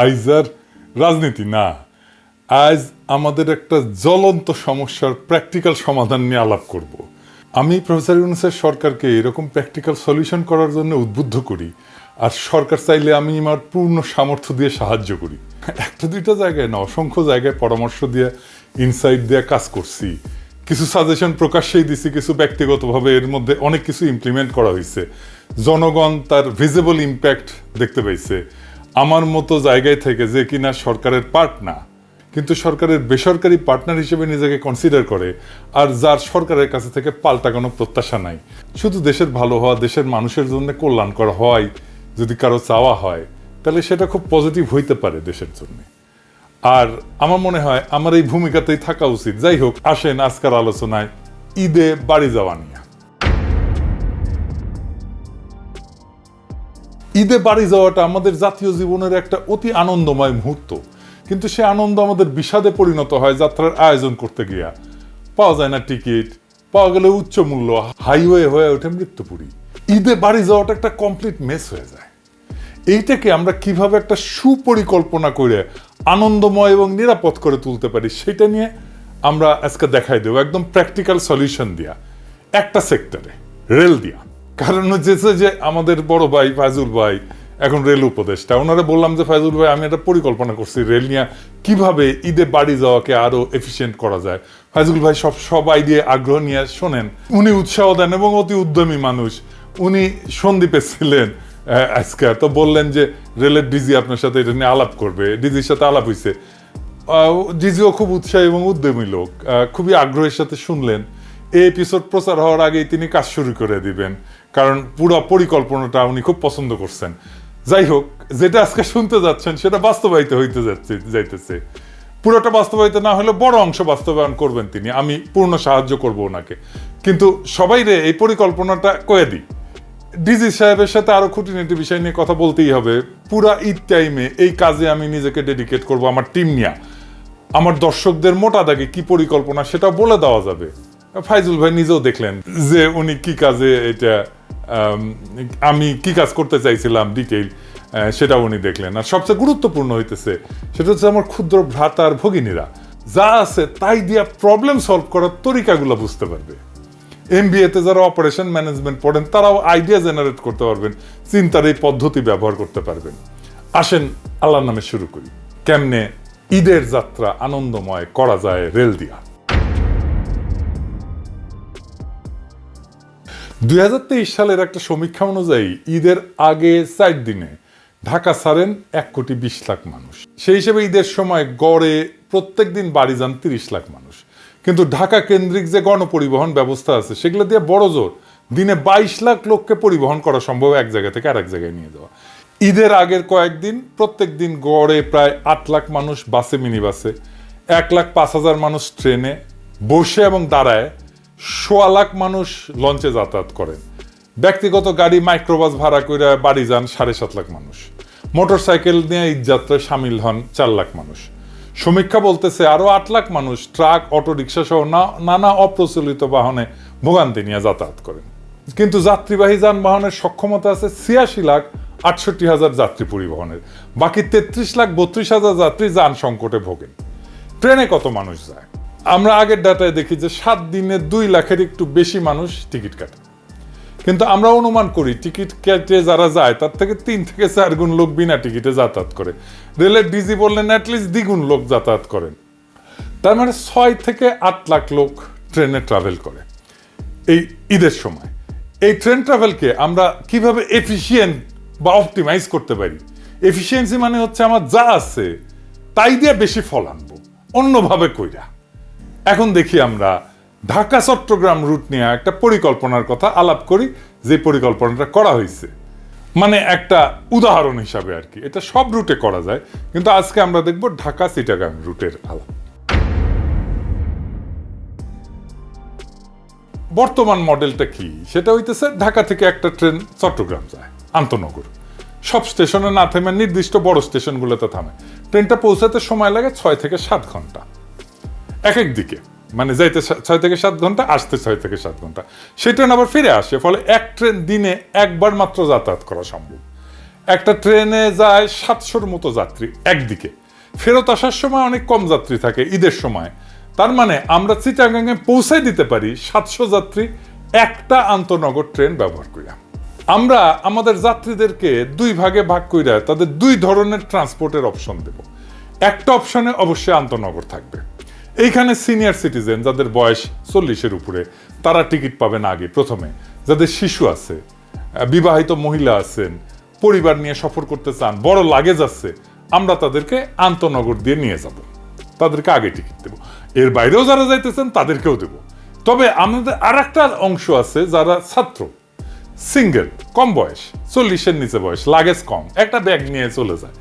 আইজ আর রাজনীতি না। আজ আমাদের একটা জ্বলন্ত সমস্যার প্র্যাকটিক্যাল সমাধান নিয়ে আলাপ করব। আমি প্রফেসর ইউনুসের সরকারকে এরকম প্র্যাকটিক্যাল সলিউশন করার জন্য উদ্বুদ্ধ করি আর সরকার চাইলে আমি আমার পূর্ণ সামর্থ্য দিয়ে সাহায্য করি। একটা দুইটা জায়গায় না, অসংখ্য জায়গায় পরামর্শ দিয়ে ইনসাইট দিয়ে কাজ করছি। কিছু সাজেশন প্রকাশ্যেই দিছি, কিছু ব্যক্তিগতভাবে এর মধ্যে অনেক কিছু ইমপ্লিমেন্ট করা হয়েছে জনগণ তার ভিজিবল ইম্প্যাক্ট দেখতে পাইছে। আমার মতো জায়গায় থেকে যে কিনা সরকারের পার্ট না কিন্তু সরকারের বেসরকারি পার্টনার হিসেবে নিজেকে কনসিডার করে, আর যার সরকারের কাছে থেকে পাল্টা কোনো প্রত্যাশা নাই। শুধু দেশের ভালো হওয়া, দেশের মানুষের জন্য কল্যাণ করা হয় যদি কারও চাওয়া হয়, তাহলে সেটা খুব পজিটিভ হইতে পারে দেশের জন্য। আর আমার মনে হয়, আমার এই ভূমিকাতেই থাকা উচিত। যাই হোক, আসেন আজকের আলোচনায়। ঈদে বাড়ি যাওয়া নিয়ে। ঈদে বাড়ি যাওয়াটা আমাদের জাতীয় জীবনের একটা অতি আনন্দময় মুহূর্ত। কিন্তু সে আনন্দ আমাদের বিষাদে পরিণত হয় যাত্রার আয়োজন করতে গিয়া। পাওয়া যায় না টিকিট, পাওয়া গেলে উচ্চ মূল্য, হাইওয়ে হয়ে ওঠে মৃত্যুপুরী। ঈদে বাড়ি যাওয়াটা একটা কমপ্লিট মেস হয়ে যায়। এইটাকে আমরা কীভাবে একটা সুপরিকল্পনা করে আনন্দময় এবং নিরাপদ করে তুলতে পারি সেটা নিয়ে আমরা আজকে দেখাই দেবো। একদম প্র্যাকটিক্যাল সলিউশন দিয়া। একটা সেক্টরে রেল দিয়া। কারণ হচ্ছে যে আমাদের বড় ভাই ফাইজুল ভাই, এখন রেল উপদেষ্টা, ওনারা বললাম যে, ফাইজুল ভাই, আমি একটা পরিকল্পনা করছি রেল নিয়ে, কীভাবে ঈদে বাড়ি যাওয়াকে আরও এফিসিয়েন্ট করা যায়? ফাইজুল ভাই সব সব আইডিয়া আগ্রহ নিয়ে শোনেন। উনি উৎসাহ দেন এবং অতি উদ্যমী মানুষ। উনি সন্দীপে ছিলেন আজকে। তো বললেন যে, রেলের ডিজি আপনার সাথে এটা নিয়ে আলাপ করবে। ডিজির সাথে আলাপ হয়েছে ডিজিও খুব উৎসাহী এবং উদ্যমী লোক। খুবই আগ্রহের সাথে শুনলেন। এই এপিসোড প্রচার হওয়ার আগেই তিনি কাজ শুরু করে দিবেন। কারণ পুরো পরিকল্পনাটা উনি খুব পছন্দ করছেন। যাই হোক, যেটা আজকে শুনতে যাচ্ছেন, সেটা বাস্তবায়িত হইতে যাচ্ছে, যাইতেছে। পুরোটা বাস্তবায়িত না হলে বড় অংশ বাস্তবায়ন করবেন তিনি। আমি পূর্ণ সাহায্য করব ওনাকে। কিন্তু সবাই রে, এই পরিকল্পনাটা কয়ে দিই। ডিজি সাহেবের সাথে আরও খুঁটিনাটি বিষয় নিয়ে কথা বলতেই হবে। পুরা ঈদ টাইমে এই কাজে আমি নিজেকে ডেডিকেট করব, আমার টিম নিয়ে। আমার দর্শকদের মোটা দাগে কি পরিকল্পনা সেটা বলে দেওয়া যাবে। ফাইজুল ভাই নিজেও দেখলেন যে উনি কি কাজে এটা আম, কি কাজ করতে চাইছিলাম ডিটেইল সেটা উনি দেখলেন। আর সবচেয়ে গুরুত্বপূর্ণ হইতেছে সেটা হচ্ছে আমার ক্ষুদ্র ভ্রাতা আর ভগিনীরা। যা আছে তাই দিয়া প্রবলেম সলভ করার তরিকাগুলো বুঝতে পারবে। এম এমবিএতে যারা অপারেশন ম্যানেজমেন্ট পড়েন তারাও আইডিয়া জেনারেট করতে পারবেন চিন্তার এই পদ্ধতি ব্যবহার করতে পারবেন। আসেন আল্লাহর নামে শুরু করি। কেমনে ঈদের যাত্রা আনন্দময় করা যায় রেল দিয়া। দুই হাজার তেইশ সালের একটা সমীক্ষা অনুযায়ী ঈদের আগে চার দিনে ঢাকা ছাড়েন এক কোটি বিশ লাখ মানুষ। সেই হিসেবে ঈদের সময় গড়ে প্রত্যেক দিন বাড়ি যান তিরিশ লাখ মানুষ। কিন্তু ঢাকা কেন্দ্রিক যে গণপরিবহন ব্যবস্থা আছে, সেগুলো দিয়ে বড় জোর। দিনে বাইশ লাখ লোককে পরিবহন করা সম্ভব এক জায়গা থেকে আরেক জায়গায় নিয়ে যাওয়া। ঈদের আগের কয়েকদিন প্রত্যেক দিন গড়ে প্রায় আট লাখ মানুষ বাসে মিনি বাসে এক লাখ পাঁচ হাজার মানুষ ট্রেনে বসে এবং দাঁড়ায়। সোয়া লাখ মানুষ লঞ্চে যাতায়াত করেন ব্যক্তিগত গাড়ি, মাইক্রোবাস ভাড়া করে বাড়ি যান সাড়ে সাত লাখ মানুষ। মোটর সাইকেল নিয়ে ঈদযাত্রায় সামিল হন চার লাখ মানুষ। সমীক্ষা বলতেছে আরও আট লাখ মানুষ ট্রাক অটো রিক্সা সহ নানা অপ্রচলিত বাহনে ভোগান্তি নিয়ে যাতায়াত করেন। কিন্তু যাত্রীবাহী যানবাহনের সক্ষমতা আছে ছিয়াশি লাখ আটষট্টি হাজার যাত্রী পরিবহনের। বাকি তেত্রিশ লাখ বত্রিশ হাজার যাত্রী যান সংকটে ভোগেন। ট্রেনে কত মানুষ যায়? আমরা আগের ডাটায় দেখি যে সাত দিনে দুই লাখের একটু বেশি মানুষ টিকিট কাটে। কিন্তু আমরা অনুমান করি, টিকিট কেটে যারা যায়, তার থেকে তিন থেকে চার গুণ লোক বিনা টিকিটে যাতায়াত করে। রেলের ডিজি বললেন অ্যাটলিস্ট দ্বিগুণ লোক যাতায়াত করেন। তার মানে ছয় থেকে আট লাখ লোক ট্রেনে ট্রাভেল করে এই ঈদের সময়। এই ট্রেন ট্রাভেলকে আমরা কীভাবে এফিসিয়েন্ট বা অপটিমাইজ করতে পারি? এফিসিয়েন্সি মানে হচ্ছে আমার যা আছে, তাই দিয়ে বেশি ফল আনব, অন্যভাবে কইরা। এখন দেখি আমরা ঢাকা, চট্টগ্রাম রুট নিয়ে একটা পরিকল্পনার কথা আলাপ করি, যে পরিকল্পনাটা করা হয়েছে। মানে একটা উদাহরণ হিসাবে আর কি। এটা সব রুটে করা যায়, কিন্তু আজকে আমরা দেখব ঢাকা, চিটাগাং রুটের আলাপ। বর্তমান মডেলটা কি? সেটা হইতেছে ঢাকা থেকে একটা ট্রেন চট্টগ্রাম যায়, আন্তনগর। সব স্টেশনে না থেমে নির্দিষ্ট বড় স্টেশনগুলোতে থামে। ট্রেনটা পৌঁছাতে সময় লাগে ছয় থেকে সাত ঘণ্টা। এক এক দিকে। মানে যাইতে ছয় থেকে সাত ঘণ্টা, আসতে ছয় থেকে সাত ঘণ্টা। সেই ট্রেন আবার ফিরে আসে, ফলে এক ট্রেন দিনে একবার মাত্র যাতায়াত করা সম্ভব। একটা ট্রেনে যায় সাতশোর মতো যাত্রী একদিকে। ফেরত আসার সময় অনেক কম যাত্রী থাকে ঈদের সময়। তার মানে আমরা চিটাগাঙে পৌঁছাই দিতে পারি সাতশো যাত্রী একটা আন্তনগর ট্রেন ব্যবহার করি আমরা আমাদের যাত্রীদেরকে দুই ভাগে ভাগ কইরা তাদের দুই ধরনের ট্রান্সপোর্টের অপশন দেব। একটা অপশনে অবশ্যই আন্তনগর থাকবে। এইখানে সিনিয়র সিটিজেন যাদের বয়স চল্লিশের উপরে, তারা টিকিট পাবেন আগে প্রথমে। যাদের শিশু আছে বিবাহিত মহিলা আছেন, পরিবার নিয়ে সফর করতে চান, বড় লাগেজ আছে, আমরা তাদেরকে আন্তনগর দিয়ে নিয়ে যাব। তাদেরকে আগে টিকিট দেবো। এর বাইরেও যারা যাইতেছেন, তাদেরকেও দেব। তবে আমাদের আর একটা অংশ আছে যারা ছাত্র। সিঙ্গেল কম বয়স, চল্লিশের নিচে বয়স লাগেজ কম। একটা ব্যাগ নিয়ে চলে যায়।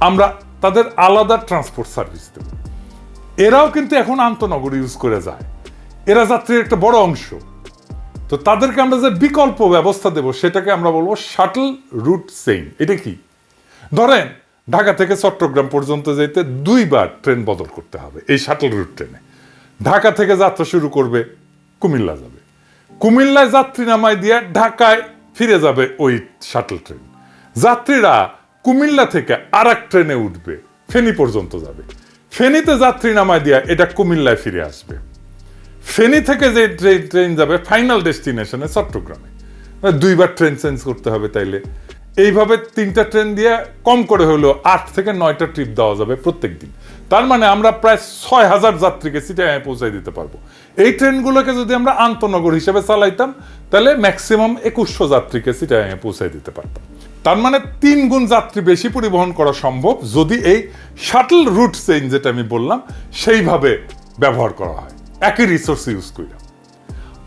আমরা তাদের আলাদা ট্রান্সপোর্ট সার্ভিস দেব। এরাও কিন্তু এখন আন্তনগর ইউজ করে যায়। এরা যাত্রীর একটা বড় অংশ। তো তাদেরকে আমরা যে বিকল্প ব্যবস্থা দেব, সেটাকে আমরা বলব শাটল রুট সেইম এটা কি? ধরেন, ঢাকা থেকে চট্টগ্রাম পর্যন্ত যেতে দুইবার ট্রেন বদল করতে হবে, এই শাটল রুট ট্রেনে ঢাকা থেকে যাত্রা শুরু করবে, কুমিল্লা যাবে। কুমিল্লায় যাত্রী নামায় দিয়ে ঢাকায় ফিরে যাবে ওই শাটল ট্রেন যাত্রীরা কুমিল্লা থেকে আর ট্রেনে উঠবে, ফেনী পর্যন্ত যাবে। ফেনীতে যাত্রী নামায় দিয়ে এটা কুমিল্লায় ফিরে আসবে। ফেনী থেকে যে ট্রেন যাবে ফাইনাল ডেস্টিনেশনে চট্টগ্রামে। মানে দুইবার ট্রেন চেঞ্জ করতে হবে তাইলে। এইভাবে তিনটা ট্রেন দিয়ে কম করে হলেও আট থেকে নয়টা ট্রিপ দেওয়া যাবে প্রত্যেক দিন তার মানে আমরা প্রায় ছয় হাজার যাত্রীকে সিটায় পৌঁছাই দিতে পারব। এই ট্রেনগুলোকে যদি আমরা আন্তনগর হিসেবে চালাইতাম, তাহলে ম্যাক্সিমাম একুশশো যাত্রীকে সিটায় পৌঁছাই দিতে পারতাম। তার মানে তিন গুণ যাত্রী বেশি পরিবহন করা সম্ভব যদি এই শাটল রুট চেইন যেটা আমি বললাম, সেইভাবে ব্যবহার করা হয়। একই রিসোর্স ইউজ করে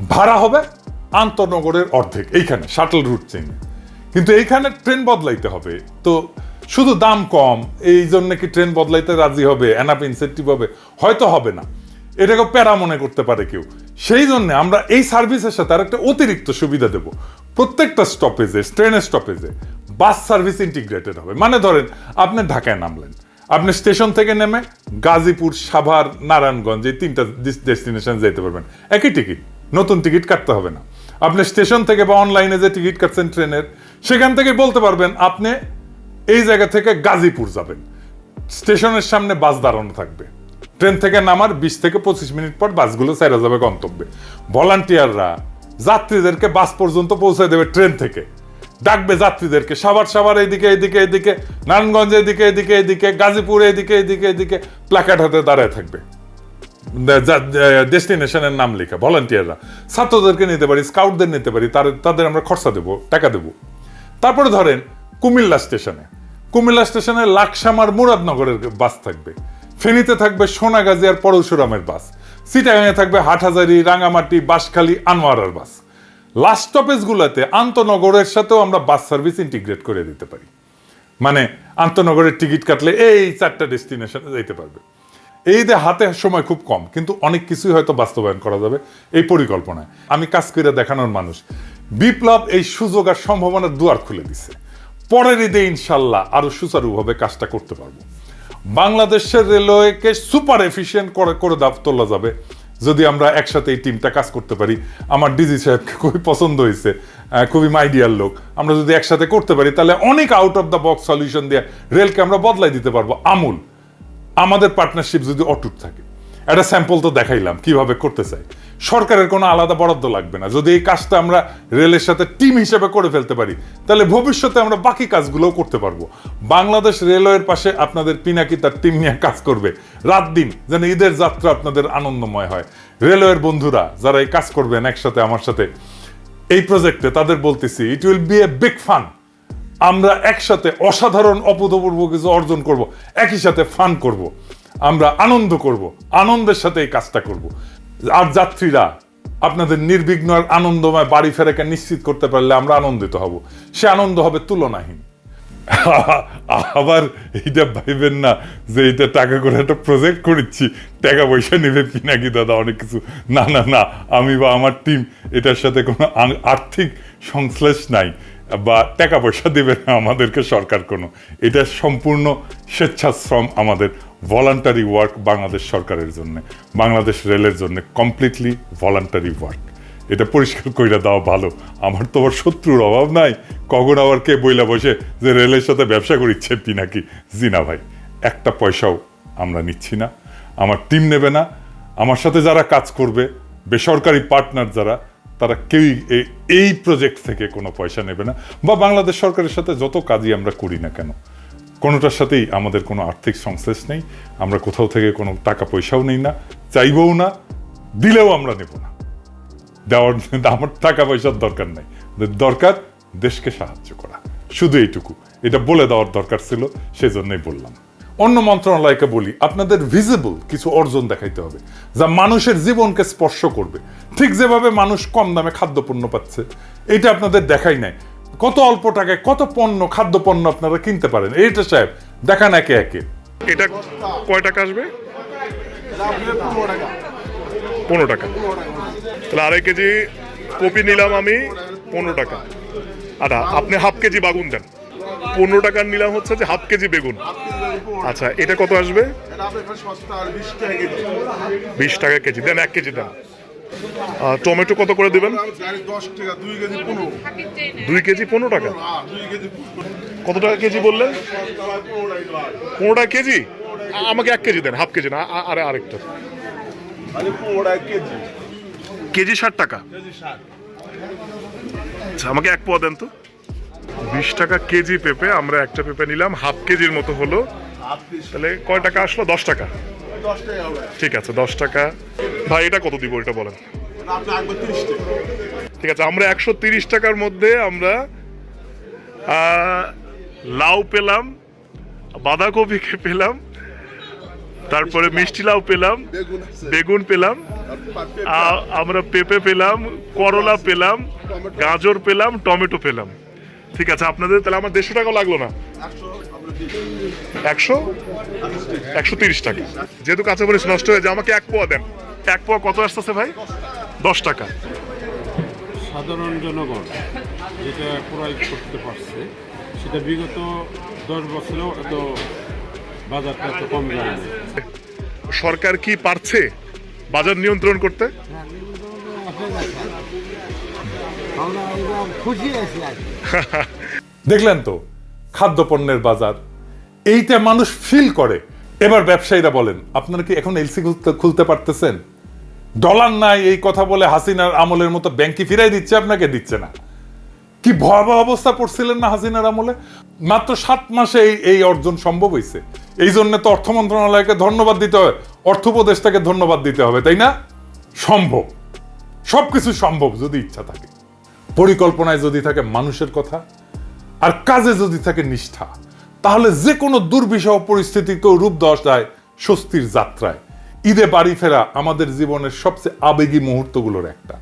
ভাড়া হবে আন্তনগরের অর্ধেক, এইখানে, শাটল রুট চেইনে। কিন্তু এইখানে ট্রেন বদলাইতে হবে। তো শুধু দাম কম, এই জন্য কি ট্রেন বদলাইতে রাজি হবে? এনাফ ইনসেন্টিভ হবে? হয়তো হবে না। এটাকে প্যারা মনে করতে পারে কেউ। সেই জন্য আমরা এই সার্ভিসের সাথে আর একটা অতিরিক্ত সুবিধা দেব। প্রত্যেকটা স্টপেজে ট্রেনের স্টপেজে বাস সার্ভিস ইন্টিগ্রেটেড হবে। মানে ধরেন, আপনি ঢাকায় নামলেন। আপনি স্টেশন থেকে নেমে গাজীপুর, সাভার, নারায়ণগঞ্জ এই তিনটা ডেস্টিনেশন যেতে পারবেন। একই টিকিট, নতুন টিকিট কাটতে হবে না। আপনি স্টেশন থেকে বা অনলাইনে যে টিকিট কাটছেন ট্রেনের, সেখান থেকে বলতে পারবেন, আপনি এই জায়গা থেকে গাজীপুর যাবেন। স্টেশনের সামনে বাস দাঁড়ানো থাকবে। ট্রেন থেকে নামার বিশ থেকে পঁচিশ মিনিট পর বাসগুলো ছেড়ে যাবে গন্তব্যে। ভলান্টিয়াররা, যাত্রীদেরকে বাস পর্যন্ত পৌঁছে দেবে ট্রেন থেকে। ডাকবে যাত্রীদেরকে। সাভার সাবার এইদিকে এইদিকে এইদিকে, নারায়ণগঞ্জ এদিকে এদিকে এদিকে গাজীপুর এদিকে এদিকে এদিকে প্ল্যাকার্ড হাতে দাঁড়ায় থাকবে। ডেস্টিনেশনের নাম লেখা, ভলান্টিয়াররা। ছাত্রদেরকে নিতে পারি, স্কাউটদের নিতে পারি তাদের আমরা খরচা দেবো, টাকা দেবো। তারপরে ধরেন, কুমিল্লা স্টেশনে। কুমিল্লা স্টেশনে লাকসামার মুরাদনগরের বাস থাকবে। ফেনীতে থাকবে সোনাগাজী আর পরশুরামের বাস। সিটাগাঙে থাকবে হাটহাজারি, রাঙামাটি, বাঁশখালী, আনোয়ারার বাস। লাস্ট স্টপেজগুলোতে আন্তনগরের সাথেও আমরা বাস সার্ভিস ইন্টিগ্রেট করে দিতে পারি। মানে আন্তনগরের টিকিট কাটলে এই চারটা ডেস্টিনেশনে যেতে পারবে। এই যে হাতে সময় খুব কম, কিন্তু অনেক কিছুই হয়তো বাস্তবায়ন করা যাবে এই পরিকল্পনায়। আমি কাজ করে দেখানোর মানুষ। বিপ্লব এই সুযোগ আর সম্ভাবনার দুয়ার খুলে দিছে। পরের ঈদে ইনশাল্লাহ আরও সুচারুভাবে কাজটা করতে পারব। বাংলাদেশের রেলওয়েকে সুপার এফিসিয়েন্ট করে করে তোলা যাবে। যদি আমরা একসাথে এই টিমটা কাজ করতে পারি, আমার ডিজি সাহেবকে খুবই পছন্দ হয়েছে খুবই মাইডিয়ার লোক। আমরা যদি একসাথে করতে পারি, তাহলে অনেক out of the box solution দিয়ে রেলকে আমরা বদলাই দিতে পারব, আমূল। আমাদের পার্টনারশিপ যদি অটুট থাকে। একটা স্যাম্পল তো দেখাইলাম, কীভাবে করতে চাই। সরকারের কোনো আলাদা বরাদ্দ লাগবে না। যদি এই কাজটা আমরা রেলের সাথে টিম হিসেবে করে ফেলতে পারি, তাহলে ভবিষ্যতে আমরা বাকি কাজগুলোও করতে পারব। বাংলাদেশ রেলওয়ের পাশে আপনাদের পিনাকি তার টিম নিয়ে কাজ করবে। রাত দিন যেন ঈদের যাত্রা আপনাদের আনন্দময় হয়। রেলওয়ের বন্ধুরা, যারা এই কাজ করবেন একসাথে, আমার সাথে, এই প্রজেক্টে তাদের বলতেছি it will be a big fun আমরা একসাথে অসাধারণ, অভূতপূর্ব কিছু অর্জন করব, একই সাথে ফান করব। আমরা আনন্দ করব, আনন্দের সাথে এই কাজটা করব। আর যাত্রীরা, আপনাদের নির্বিঘ্ন আর আনন্দময় বাড়ি ফেরাকে নিশ্চিত করতে পারলে আমরা আনন্দিত হব। সে আনন্দ হবে তুলনাহীন। আবার এইটা ভাইবেন না যে এটা টাকা করে একটা প্রজেক্ট করেছি, টাকা পয়সা নেবে পিনাকি দাদা, অনেক কিছু। না না না, আমি বা আমার টিম এটার সাথে কোনো আর্থিক সংশ্লেষ নাই। বা টাকা পয়সা দেবে না আমাদেরকে সরকার কোনো। এটা সম্পূর্ণ স্বেচ্ছাশ্রম আমাদের ভলান্টারি ওয়ার্ক বাংলাদেশ সরকারের জন্য। বাংলাদেশ রেলের জন্য কমপ্লিটলি ভলান্টারি ওয়ার্ক এটা পরিষ্কার কইরা দেওয়া ভালো। আমার তো আবার শত্রুর অভাব নাই। কখন আবার কে বইলা বসে যে রেলের সাথে ব্যবসা করিচ্ছে পি নাকি জি না ভাই, একটা পয়সাও আমরা নিচ্ছি না। আমার টিম নেবে না। আমার সাথে যারা কাজ করবে, বেসরকারি পার্টনার যারা তারা কেউই এই প্রজেক্ট থেকে কোনো পয়সা নেবে না। বা বাংলাদেশ সরকারের সাথে যত কাজই আমরা করি না কেন, কোনোটার সাথেই আমাদের কোনো আর্থিক সংশ্লেষ নেই, আমরা কোথাও থেকে কোনো টাকা পয়সাও নেই না, চাইবও না, দিলেও আমরা নেব না। দেওয়ার আমার টাকা পয়সার দরকার নাই। দরকার দেশকে সাহায্য করা। শুধু এইটুকু। এটা বলে দেওয়ার দরকার ছিল, সেজন্যই বললাম। অন্য মন্ত্রণালয়কে বলি, আপনাদের ভিজিবল কিছু অর্জন দেখাইতে হবে, যা মানুষের জীবনকে স্পর্শ করবে। ঠিক যেভাবে মানুষ কম দামে খাদ্যপণ্য পাচ্ছে, এটা আপনাদের দেখাই নাই। কত অল্প টাকায় কত পণ্য, খাদ্যপণ্য আপনারা কিনতে পারেন? এইটা সাহেব, দেখান একে একে। এটা কয় টাকা আসবে? পনেরো টাকা। তাহলে আড়াই কেজি কপি নিলাম আমি, পনেরো টাকা। আচ্ছা আপনি হাফ কেজি বাগুন দেন। পনেরো টাকার নিলাম হচ্ছে যে হাফ কেজি বেগুন। আচ্ছা এটা কত আসবে? বিশ টাকা কেজি। দেন এক কেজি দেন টমেটো কত করে দেবেন? দুই কেজি পনেরো টাকা। কত টাকা কেজি বললেন? পনেরো টাকা কেজি? আমাকে এক কেজি দেন, হাফ কেজি না আরে আরেকটা। কেজি ষাট টাকা। আচ্ছা আমাকে এক পোয়া দেন তো। বিশ টাকা কেজি পেঁপে আমরা একটা পেঁপে নিলাম হাফ কেজির মতো হলো। তাহলে কয় টাকা আসলো? দশ টাকা। ঠিক আছে দশ টাকা। ভাই এটা কত দিব এটা বলেন? ঠিক আছে আমরা একশো তিরিশ টাকার মধ্যে আমরা লাউ পেলাম বাঁধাকপি পেলাম তারপরে মিষ্টি লাউ পেলাম বেগুন পেলাম আমরা পেঁপে পেলাম করলা পেলাম গাজর পেলাম টমেটো পেলাম। ঠিক আছে আপনাদের তাহলে আমার দেড়শো টাকা লাগল না। একশো? একশো তিরিশ টাকা। যেহেতু কাঁচামরিচ নষ্ট হয়ে যায় আমাকে এক পোয়া দেন। এক পোয়া কত আসতেছে ভাই? দশ টাকা। সাধারণ জনগণ যেটা ক্রয় করতে পারছে সেটা বিগত দশ বছরেও এত বাজারটা এত কম যায় সরকার কি পারছে বাজার নিয়ন্ত্রণ করতে? দেখলেন তো, খাদ্যপণ্যের বাজার, এইটা মানুষ ফিল করে। এবার ব্যবসায়ীরা বলেন, আপনারা কি এখন এলসি খুলতে পারতেছেন? ডলার নাই, এই কথা বলে হাসিনার আমলের মতো ব্যাংকে ফিরাই দিচ্ছে, আপনাকে দিচ্ছে না। কি ভয়াবহ অবস্থা পড়ছিলেন না হাসিনার আমলে? মাত্র সাত মাসে এই অর্জন সম্ভব হয়েছে এই জন্য তো অর্থ মন্ত্রণালয়কে ধন্যবাদ দিতে হবে, অর্থ উপদেষ্টাকে ধন্যবাদ দিতে হবে, তাই না? সম্ভব। সবকিছু সম্ভব যদি ইচ্ছা থাকে। পরিকল্পনায় যদি থাকে মানুষের কথা, আর কাজে যদি থাকে নিষ্ঠা, তাহলে যে কোনো দুর্বিষহ পরিস্থিতিকেও রূপ দেওয়া যায় স্বস্তির যাত্রায়। ঈদে বাড়ি ফেরা আমাদের জীবনের সবচেয়ে আবেগী মুহূর্তগুলোর একটা।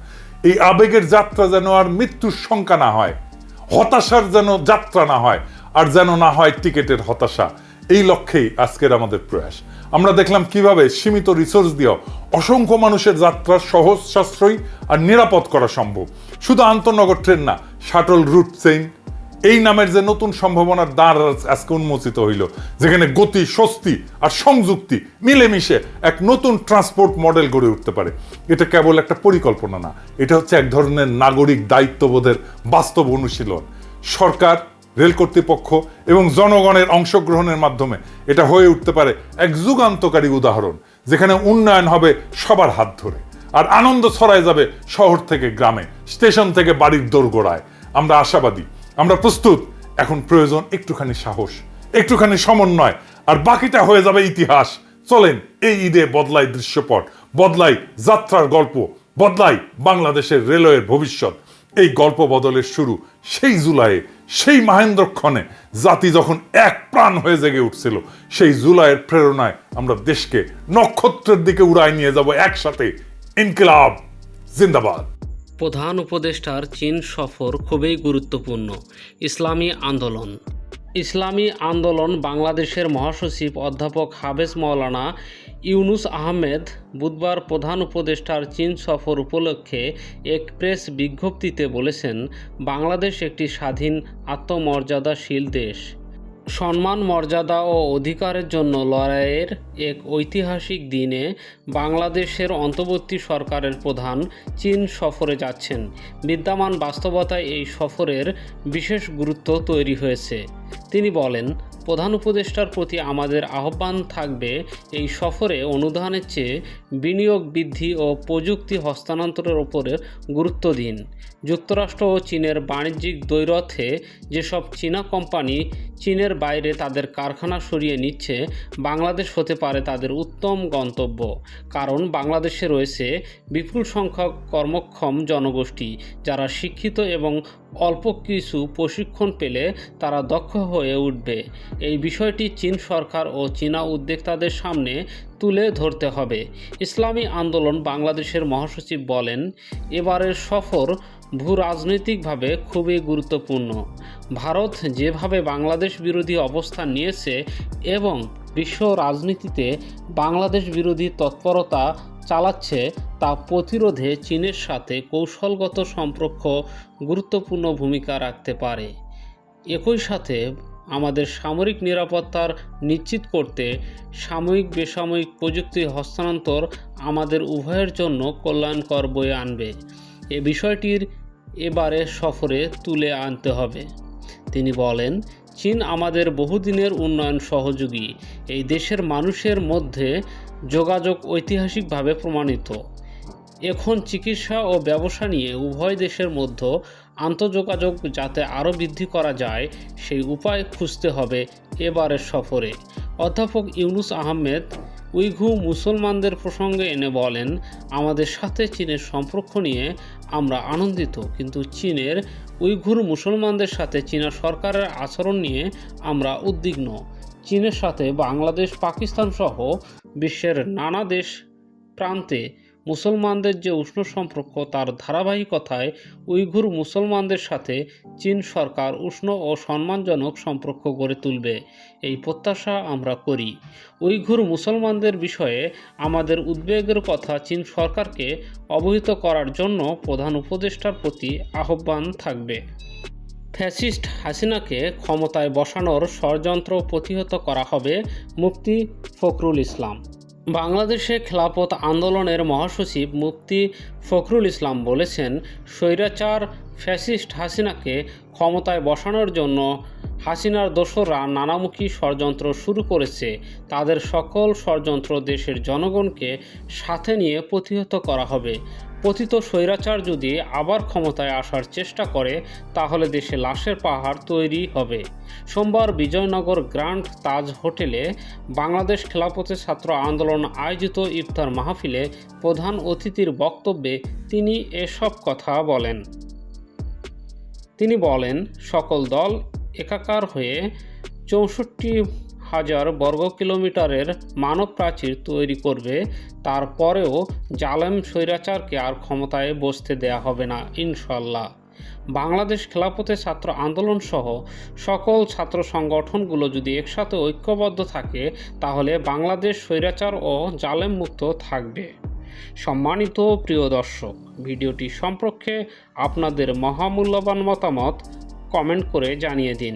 এই আবেগের যাত্রা যেন আর মৃত্যুর শঙ্কা না হয়, হতাশার যেন যাত্রা না হয়, আর যেন না হয় টিকেটের হতাশা। এই লক্ষ্যেই আজকের আমাদের প্রয়াস। আমরা দেখলাম কীভাবে সীমিত রিসোর্স দিয়েও অসংখ্য মানুষের যাত্রা সহজ, সাশ্রয়ী আর নিরাপদ করা সম্ভব। শুধু আন্তনগর ট্রেন না শাটল রুট চেইন এই নামের যে নতুন সম্ভাবনার দ্বার আজ- আজকে উন্মোচিত হইল, যেখানে গতি, স্বস্তি আর সংযুক্তি মিলেমিশে এক নতুন ট্রান্সপোর্ট মডেল গড়ে উঠতে পারে। এটা কেবল একটা পরিকল্পনা না, এটা হচ্ছে এক ধরনের নাগরিক দায়িত্ববোধের বাস্তব অনুশীলন। সরকার রেল কর্তৃপক্ষ এবং জনগণের অংশগ্রহণের মাধ্যমে এটা হয়ে উঠতে পারে এক যুগান্তকারী উদাহরণ, যেখানে উন্নয়ন হবে সবার হাত ধরে। আর আনন্দ ছড়ায় যাবে শহর থেকে গ্রামে, স্টেশন থেকে বাড়ির দোরগোড়ায়। আমরা আশাবাদী, আমরা প্রস্তুত, এখন প্রয়োজন একটুখানি সাহস, একটুখানি সমন্বয়, আর বাকিটা হয়ে যাবে ইতিহাস। চলেন এই ঈদে বদলাই দৃশ্যপট, বদলাই যাত্রার গল্প, বদলাই বাংলাদেশের রেলওয়ের ভবিষ্যৎ। এই গল্প বদলের শুরু সেই জুলাইয়ে। সেই মাহেন্দ্রক্ষণে জাতি যখন এক প্রাণ হয়ে জেগে উঠছিল, সেই জুলাইয়ের প্রেরণায় আমরা দেশকে নক্ষত্রের দিকে উড়ায় নিয়ে যাব একসাথে। ইনকিলাব, জিন্দাবাদ। প্রধান উপদেষ্টার চীন সফর খুবই গুরুত্বপূর্ণ। ইসলামী আন্দোলন। ইসলামী আন্দোলন বাংলাদেশের মহাসচিব অধ্যাপক হাবেজ মাওলানা ইউনুস আহমেদ বুধবার প্রধান উপদেষ্টার চীন সফর উপলক্ষে এক প্রেস বিজ্ঞপ্তিতে বলেছেন, বাংলাদেশ একটি স্বাধীন, আত্মমর্যাদাশীল দেশ। সম্মান, মর্যাদা ও অধিকারের জন্য লড়াইয়ের এক ঐতিহাসিক দিনে বাংলাদেশের অন্তর্বর্তী সরকারের প্রধান চীন সফরে যাচ্ছেন। বিদ্যমান বাস্তবতায় এই সফরের বিশেষ গুরুত্ব তৈরি হয়েছে। তিনি বলেন, প্রধান উপদেষ্টার প্রতি আমাদের আহ্বান থাকবে এই সফরে অনুদানের চেয়ে বিনিয়োগ বৃদ্ধি ও প্রযুক্তি হস্তান্তরের ওপরে গুরুত্ব দিন। যুক্তরাষ্ট্র ও চীনের বাণিজ্যিক দ্বৈরথে যেসব চীনা কোম্পানি চীনের বাইরে তাদের কারখানা সরিয়ে নিচ্ছে, বাংলাদেশ হতে পারে তাদের উত্তম গন্তব্য। কারণ বাংলাদেশে রয়েছে বিপুল সংখ্যক কর্মক্ষম জনগোষ্ঠী, যারা শিক্ষিত এবং অল্প কিছু প্রশিক্ষণ পেলে তারা দক্ষ হয়ে উঠবে। এই বিষয়টি চীন সরকার ও চীনা উদ্যোক্তাদের সামনে তুলে ধরতে হবে। ইসলামী আন্দোলন বাংলাদেশের মহাসচিব বলেন, এবারের সফর ভূ রাজনৈতিকভাবে খুবই গুরুত্বপূর্ণ। ভারত যেভাবে বাংলাদেশ বিরোধী অবস্থান নিয়েছে এবং বিশ্ব রাজনীতিতে বাংলাদেশ বিরোধী তৎপরতা চালাচ্ছে তা প্রতিরোধে চীনের সাথে কৌশলগত সম্পর্ক গুরুত্বপূর্ণ ভূমিকা রাখতে পারে। একই সাথে আমাদের সামরিক নিরাপত্তার নিশ্চিত করতে সাময়িক বেসামরিক প্রযুক্তি হস্তান্তর আমাদের উভয়ের জন্য কল্যাণকর বয়ে আনবে। এ বিষয়টির এবারে সফরে তুলে আনতে হবে। তিনি বলেন, চীন আমাদের বহুদিনের উন্নয়ন সহযোগী। এই দেশের মানুষের মধ্যে যোগাযোগ ঐতিহাসিকভাবে প্রমাণিত। এখন চিকিৎসা ও ব্যবসা নিয়ে উভয় দেশের মধ্যে আন্তঃযোগাযোগ যাতে আরও বৃদ্ধি করা যায়, সেই উপায় খুঁজতে হবে এবারের সফরে। অধ্যাপক ইউনুস আহমেদ উইঘু মুসলমানদের প্রসঙ্গে এনে বলেন, আমাদের সাথে চীনের সম্পর্ক নিয়ে আমরা আনন্দিত, কিন্তু চীনের উইঘুর মুসলমানদের সাথে চীনা সরকারের আচরণ নিয়ে আমরা উদ্বিগ্ন। চীনের সাথে বাংলাদেশ, পাকিস্তান সহ বিশ্বের নানা দেশ প্রান্তে মুসলমানদের যে উষ্ণ সম্পর্ক, তার ধারাবাহিকতায় উইঘুর মুসলমানদের সাথে চীন সরকার উষ্ণ ও সম্মানজনক সম্পর্ক গড়ে তুলবে। এই প্রত্যাশা আমরা করি। উইঘুর মুসলমানদের বিষয়ে আমাদের উদ্বেগের কথা চীন সরকারকে অবহিত করার জন্য প্রধান উপদেষ্টার প্রতি আহ্বান থাকবে। ফ্যাসিস্ট হাসিনাকে ক্ষমতায় বসানোর ষড়যন্ত্র প্রতিহত করা হবে মুফতি ফখরুল ইসলাম। বাংলাদেশে খেলাপথ আন্দোলনের মহাসচিব মুফতি ফখরুল ইসলাম বলেছেন, স্বৈরাচার ফ্যাসিস্ট হাসিনাকে ক্ষমতায় বসানোর জন্য হাসিনার দোসররা নানামুখী ষড়যন্ত্র শুরু করেছে। তাদের সকল ষড়যন্ত্র দেশের জনগণকে সাথে নিয়ে প্রতিহত করা হবে। পতিত স্বৈরাচার যদি আবার ক্ষমতায় আসার চেষ্টা করে, তাহলে দেশে লাশের পাহাড় তৈরি হবে। সোমবার বিজয়নগর গ্র্যান্ড তাজ হোটেলে বাংলাদেশ খেলাপথে ছাত্র আন্দোলন আয়োজিত ইফতার মাহফিলে প্রধান অতিথির বক্তব্যে তিনি এসব কথা বলেন। তিনি বলেন, সকল দল একাকার হয়ে চৌষট্টি হাজার বর্গ কিলোমিটারের মানব প্রাচীর তৈরি করবে, তারপরেও জালেম স্বৈরাচারকে আর ক্ষমতায় বসতে দেয়া হবে না ইনশাল্লাহ বাংলাদেশ খেলাপথে ছাত্র আন্দোলন সহ সকল ছাত্র সংগঠনগুলো যদি একসাথে ঐক্যবদ্ধ থাকে, তাহলে বাংলাদেশ স্বৈরাচার ও জালেম মুক্ত থাকবে। সম্মানিত প্রিয় দর্শক, ভিডিওটি সম্পর্কে আপনাদের মহামূল্যবান মতামত কমেন্ট করে জানিয়ে দিন।